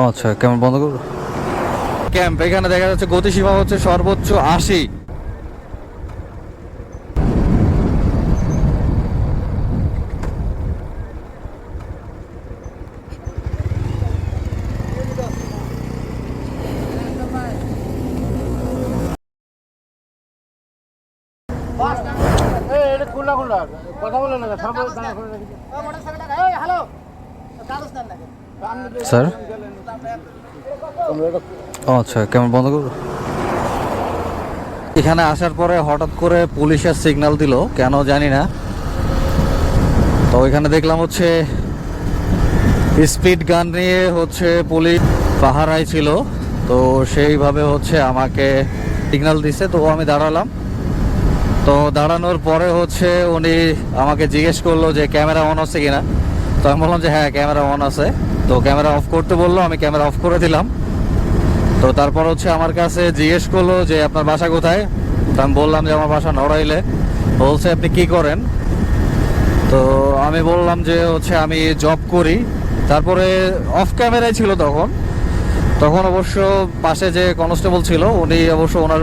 আচ্ছা কেমন বন্ধ করব ক্যাম্প এখানে দেখা যাচ্ছে গতিসীমা হচ্ছে সর্বোচ্চ আশি। স্যার? আচ্ছা কেমন বন্ধ করব? এখানে আসার পরে হঠাৎ করে পুলিশের সিগন্যাল দিল, কেন জানি না। তো এখানে দেখলাম হচ্ছে স্পিড গান নিয়ে হচ্ছে পুলিশ পাহারায় ছিল। তো সেইভাবে হচ্ছে আমাকে সিগন্যাল দিছে, তো আমি দাঁড়ালাম। তো দাঁড়ানোর পরে হচ্ছে উনি আমাকে জিজ্ঞেস করল যে, ক্যামেরা অন আছে কিনা? তো আমি বললাম যে হ্যাঁ ক্যামেরা অন আছে। তো ক্যামেরা অফ করতে বলল, আমি ক্যামেরা অফ করে দিলাম। তো তারপর হচ্ছে আমার কাছে জিজ্ঞেস করল যে, আপনার বাসা কোথায়? তো আমি বললাম যে, আমার বাসা নড়াইলে। বলছে, আপনি কি করেন? তো আমি বললাম যে, হচ্ছে আমি জব করি। তারপরে অফ ক্যামেরায় ছিল তখন। তখন অবশ্য পাশে যে কনস্টেবল ছিল, উনি অবশ্য ওনার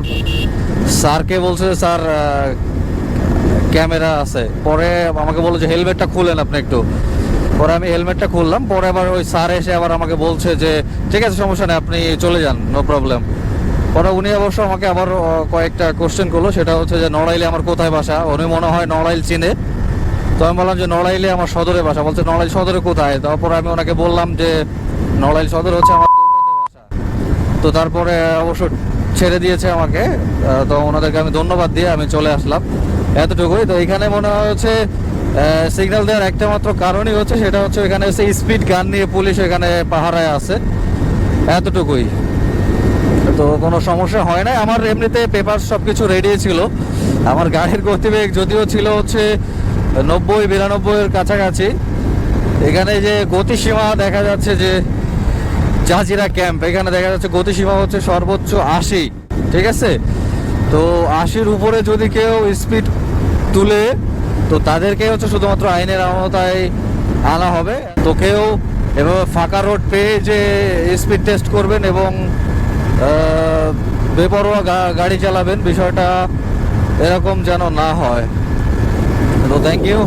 স্যারকে বলছে, স্যার ক্যামেরা আছে। পরে আমাকে বলল যে, হেলমেটটা খুলেন আপনি একটু। পরে আমি হেলমেটটা খুললাম, পরে আবার ওই স্যার এসে আবার আমাকে বলছে যে, ঠিক আছে, সমস্যা নেই, আপনি চলে যান নো প্রবলেম পরে উনি অবশ্য আমাকে আবার কয়েকটা কোশ্চেন করল, সেটা হচ্ছে যে, নড়াইলে আমার কোথায় বাসা? উনি মনে হয় নড়াইল চিনে। তো আমি বললাম যে, নড়াইলে আমার সদরে বাসা। বলছে, নড়াইল সদরে কোথায়? তারপর আমি ওনাকে বললাম যে, নড়াইল সদর হচ্ছে আমার তো তারপরে অবশ্য ছেড়ে দিয়েছে আমাকে তো ওনাদেরকে আমি ধন্যবাদ দিয়ে আমি চলে আসলাম, এতটুকুই। তো এখানে মনে হচ্ছে সিগন্যাল দেওয়ার একটা মাত্র কারণই হচ্ছে, সেটা হচ্ছে এখানে হচ্ছে স্পিড গান নিয়ে পুলিশ এখানে পাহারায় আছে। এতটুকুই। তো কোনো সমস্যা হয় না আমার এমনিতে পেপার সব কিছু রেডি ছিল। আমার গাড়ির গতিবেগ যদিও ছিল হচ্ছে নব্বই বিরানব্বইয়ের কাছাকাছি। এখানে যে গতিসীমা দেখা যাচ্ছে যে জাজিরা ক্যাম্প, এখানে দেখা যাচ্ছে গতিসীমা হচ্ছে সর্বোচ্চ আশি, ঠিক আছে? তো আশির উপরে যদি কেউ স্পিড তুলে তো তাদেরকে হচ্ছে শুধুমাত্র আইনের আওতায় আনা হবে। তো কেউ এভাবে ফাঁকা রোড পেয়ে যে স্পিড টেস্ট করবেন এবং বেপরোয়া গাড়ি চালাবেন, বিষয়টা এরকম যেন না হয়। তো থ্যাংক ইউ